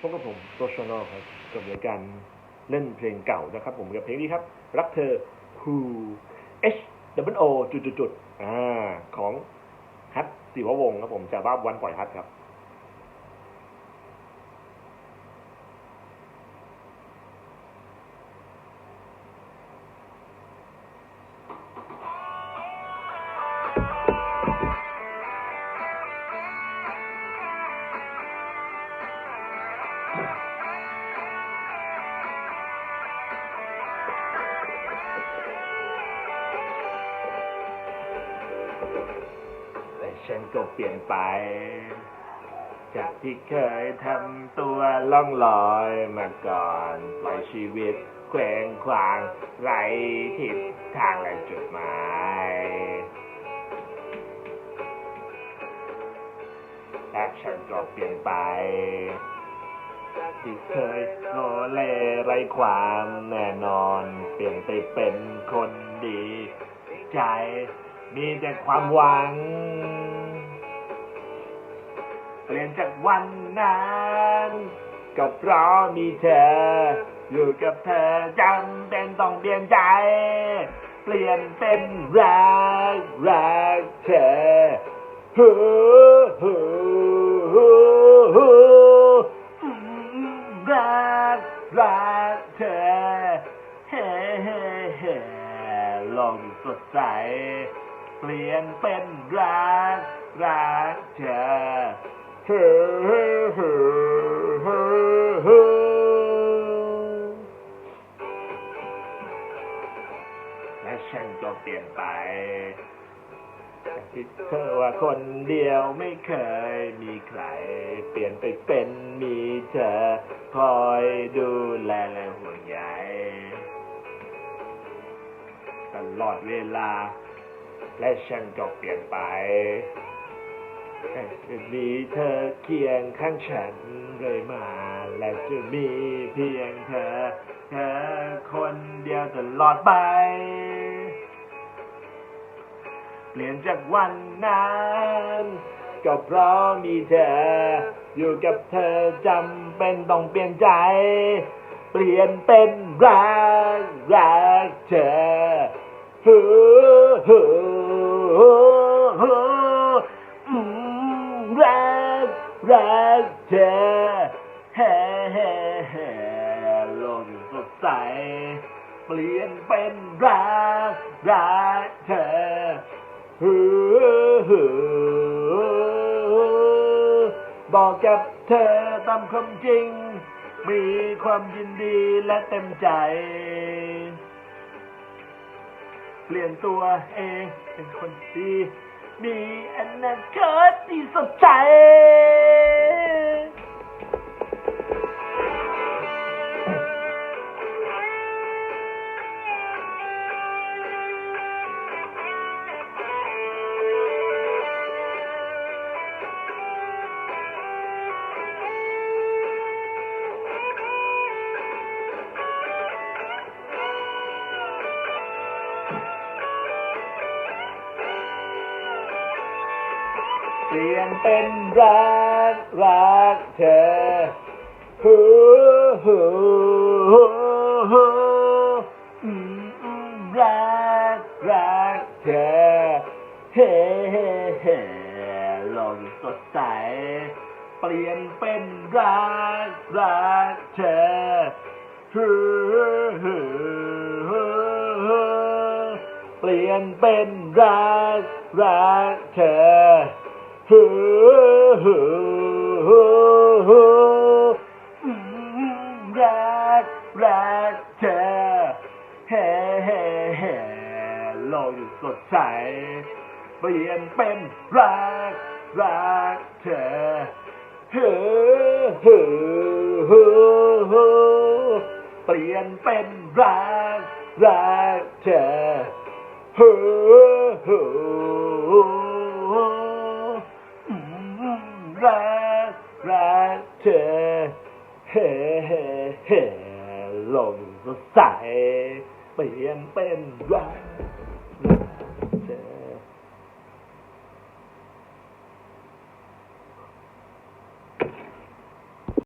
พบกับผมโตชนอลครับกับรายการเล่นเพลงเก่านะครับ ผมกับเพลงนี้ครับ รักเธอ Who H W O จุดจุดจุดอ่าของฮัทสิววงครับผมจากบ้าวันปล่อยฮัทครับ และฉันก็เปลี่ยนไป จากที่เคยทำตัวล่องลอยมาก่อนปล่อยชีวิตแขวงขวางไร้ทิศทางและจุดหมายและฉันก็เปลี่ยนไป ที่เคยโลเลไรความแน่นอน เปลี่ยนไปเป็นคนดี ใจ มีแต่ความหวัง เปลี่ยนจากวันนั้นก็เพราะมีเธอ อยู่กับเธอจำเป็นต้องเปลี่ยนใจ เปลี่ยนเป็นรักรักเธอ ฮู้ฮู้ รักเธอเฮ้เฮ้เฮ้ลกอยู่สดใส เปลี่ยนเป็นรักรักเธอเฮ้เฮ้เฮ้เฮ้เฮ้และฉันก็เปลี่ยนไปจากที่เธอว่าคนเดียวไม่เคยมีใคร เปลี่ยนไปเป็นมีเธอคอยดู แลและห่วงใยตลอดเวลา และฉันก็เปลี่ยนไปจะมีเธอเคียงข้างฉันเลยมา และจะมีเพียงเธอ เธอคนเดียวตลอดไป เปลี่ยนจากวันนั้นก็เพราะมีเธอ อยู่กับเธอจำเป็นต้องเปลี่ยนใจ เปลี่ยนเป็นรักรักเธอฮู้ฮู้ฮู้ฮู้อืมรักรักเธอเฮ้เฮ้เฮ้โลกอยู่สดใสเปลี่ยนเป็นรักรักเธอฮู้ฮู้บอกกับเธอตามความจริง มีความยินดีและเต็มใจ เปลี่ยนตัวเองเป็นคนดี มีอนาคตที่สดใส เปลี่ยนเป็นรักรักเธอฮู้ฮู้ฮู้ฮู้รักรักเธอเฮ้เฮ้เฮ้โลกสดใส เปลี่ยนเป็นรักรักเธอฮู้ฮู้ฮู้ฮู้เปลี่ยนเป็นรักรักเธอ รักรักเธอเฮ้เฮ้เฮ้โลกอยู่สดใสเปลี่ยนเป็นรักรักเธอเฮู้ฮู้ฮู้ฮู้เปลี่ยนเป็นรักรักเธอฮู้ฮู้ฮู้อืม รักรักเธอเฮ้เฮ้เฮ้ลมสดใสเปลี่ยนเป็นรักรักเธอ